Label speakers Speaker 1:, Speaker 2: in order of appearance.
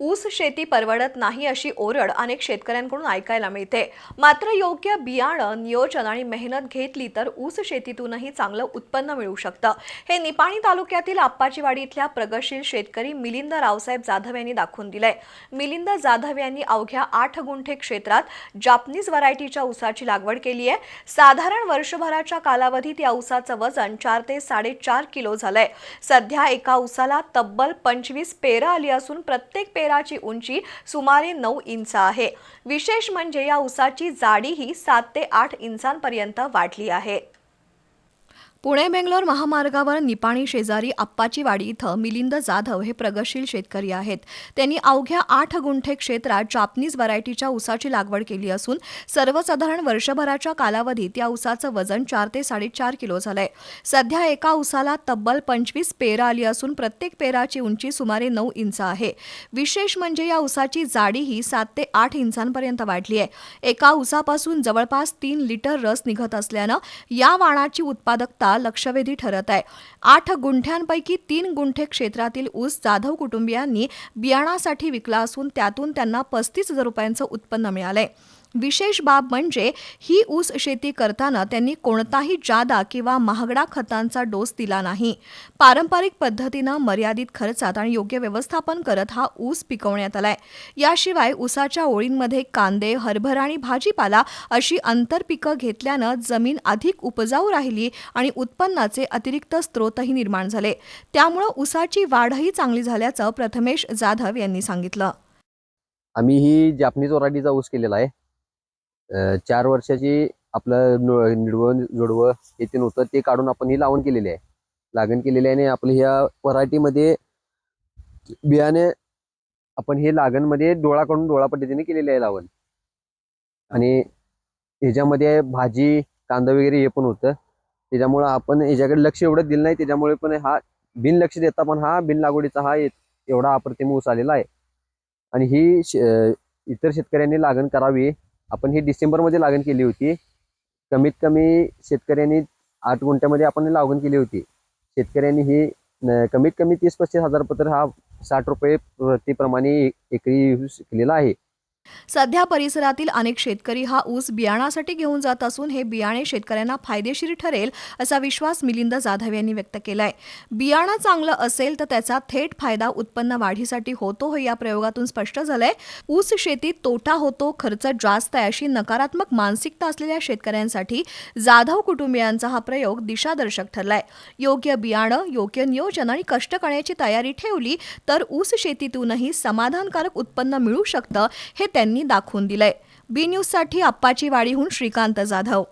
Speaker 1: ऊस शेती परवडत नाही अशी ओरड अनेक शेतकऱ्यांकडून ऐकायला मिळते. मात्र योग्य बियाणं नियोजन आणि मेहनत घेतली तर ऊस शेतीतूनही चांगलं उत्पन्न मिळू शकतं. हे निपाणी तालुक्यातील आप्पाचीवाडी इथल्या प्रगतशील शेतकरी मिलिंद रावसाहेब जाधव यांनी दाखवून दिलंय. मिलिंद जाधव यांनी अवघ्या आठ गुंठे क्षेत्रात जापनीज व्हरायटीच्या ऊसाची लागवड केली आहे. साधारण वर्षभराच्या कालावधीत या ऊसाचं वजन चार ते साडेचार किलो झालंय. सध्या एका ऊसाला तब्बल पंचवीस पेरं आली असून प्रत्येक पेराची उंची सुमारे नऊ इंच आहे. विशेष म्हणजे या ऊसाची जाडीही सात ते आठ इंचांपर्यंत वाढली आहे. पुणे बेंगलोर महामार्गावर निपाणी शेजारी आप्पाचीवाडी इथं मिलिंद जाधव हे प्रगतशील शेतकरी आहेत. त्यांनी अवघ्या आठ गुंठे क्षेत्रात जापनीज व्हरायटीच्या ऊसाची लागवड केली असून सर्वसाधारण वर्षभराच्या कालावधीत या ऊसाचं वजन चार ते साडेचार किलो झालंय. सध्या एका ऊसाला तब्बल पंचवीस पेरं आली असून प्रत्येक पेराची उंची सुमारे नऊ इंच आहे. विशेष म्हणजे या ऊसाची जाडीही सात ते आठ इंचांपर्यंत वाढली आहे. एका ऊसापासून जवळपास तीन लिटर रस निघत असल्यानं या वाणाची उत्पादकता लक्षवेधी ठरत आहे. आठ गुंठ्यांपैकी तीन गुंठे क्षेत्रातील ऊस जाधव कुटुंबियांनी बियाणासाठी विकला असून त्यातून त्यांना पस्तीस हजार रुपयांचं उत्पन्न मिळालंय. विशेष बाब म्हणजे ही ऊस शेती करताना त्यांनी कोणताही जादा किंवा महागडा खतांचा डोस दिला नाही. पारंपरिक पद्धतीनं मर्यादित खर्चात आणि योग्य व्यवस्थापन करत हा ऊस पिकवण्यात आलाय. याशिवाय ऊसाच्या ओळींमध्ये कांदे हरभरा आणि भाजीपाला अशी आंतरपिकं घेतल्यानं जमीन अधिक उपजाऊ राहिली आणि उत्पन्नाचे अतिरिक्त स्रोतही निर्माण झाले. त्यामुळं ऊसाची वाढही चांगली झाल्याचं प्रथमेश जाधव यांनी सांगितलं.
Speaker 2: आम्ही ही जापनीज वराठीचा ऊस केलेला आहे चार वर्षाची आपलं निडवं जोडवं येते नव्हतं. ते काढून आपण ही लावण केलेली आहे. लागण केलेली आहे आणि आपल्या ह्या वराठीमध्ये बियाणे आपण हे लागणमध्ये डोळा काढून डोळा पद्धतीने केलेली आहे लावण. आणि ह्याच्यामध्ये भाजी कांदा वगैरे हे पण होतं. त्याच्यामुळं आपण ह्याच्याकडे लक्ष एवढं दिलं नाही. त्याच्यामुळे पण हा बिन लक्ष देता पण हा बिन लागवडीचा हा एवढा अप्रतिम ऊस आलेला आहे. आणि ही इतर शेतकऱ्यांनी लागण करावी आपण ही डिसेंबरमध्ये लागण केली होती. कमीत कमी शेतकऱ्यांनी आठ गुंठ्यामध्ये आपण लागण केली होती. शेतकऱ्यांनी ही न- कमीत कमी तीस पस्तीस हजार पत्र हा साठ रुपये प्रतिप्रमाणे एकरी यूज केलेला आहे.
Speaker 1: सध्या परिसरातील अनेक शेतकरी हा ऊस बियाणासाठी घेऊन जात असून हे बियाणे शेतकऱ्यांना फायदेशीर ठरेल असा विश्वास मिलिंद जाधव यांनी व्यक्त केलाय. बियाणं चांगलं असेल तर त्याचा थेट फायदा उत्पन्न वाढीसाठी होतो हे या प्रयोगातून स्पष्ट झालंय. ऊस शेतीत तोटा होतो खर्च जास्त आहे अशी नकारात्मक मानसिकता असलेल्या शेतकऱ्यांसाठी जाधव कुटुंबियांचा हा प्रयोग दिशादर्शक ठरलाय. योग्य बियाणं योग्य नियोजन आणि कष्ट करण्याची तयारी ठेवली तर ऊस शेतीतूनही समाधानकारक उत्पन्न मिळू शकतं हे त्यांनी दाखवून दिलंय. बी न्यूजसाठी आप्पाची वाडीहून श्रीकांत जाधव.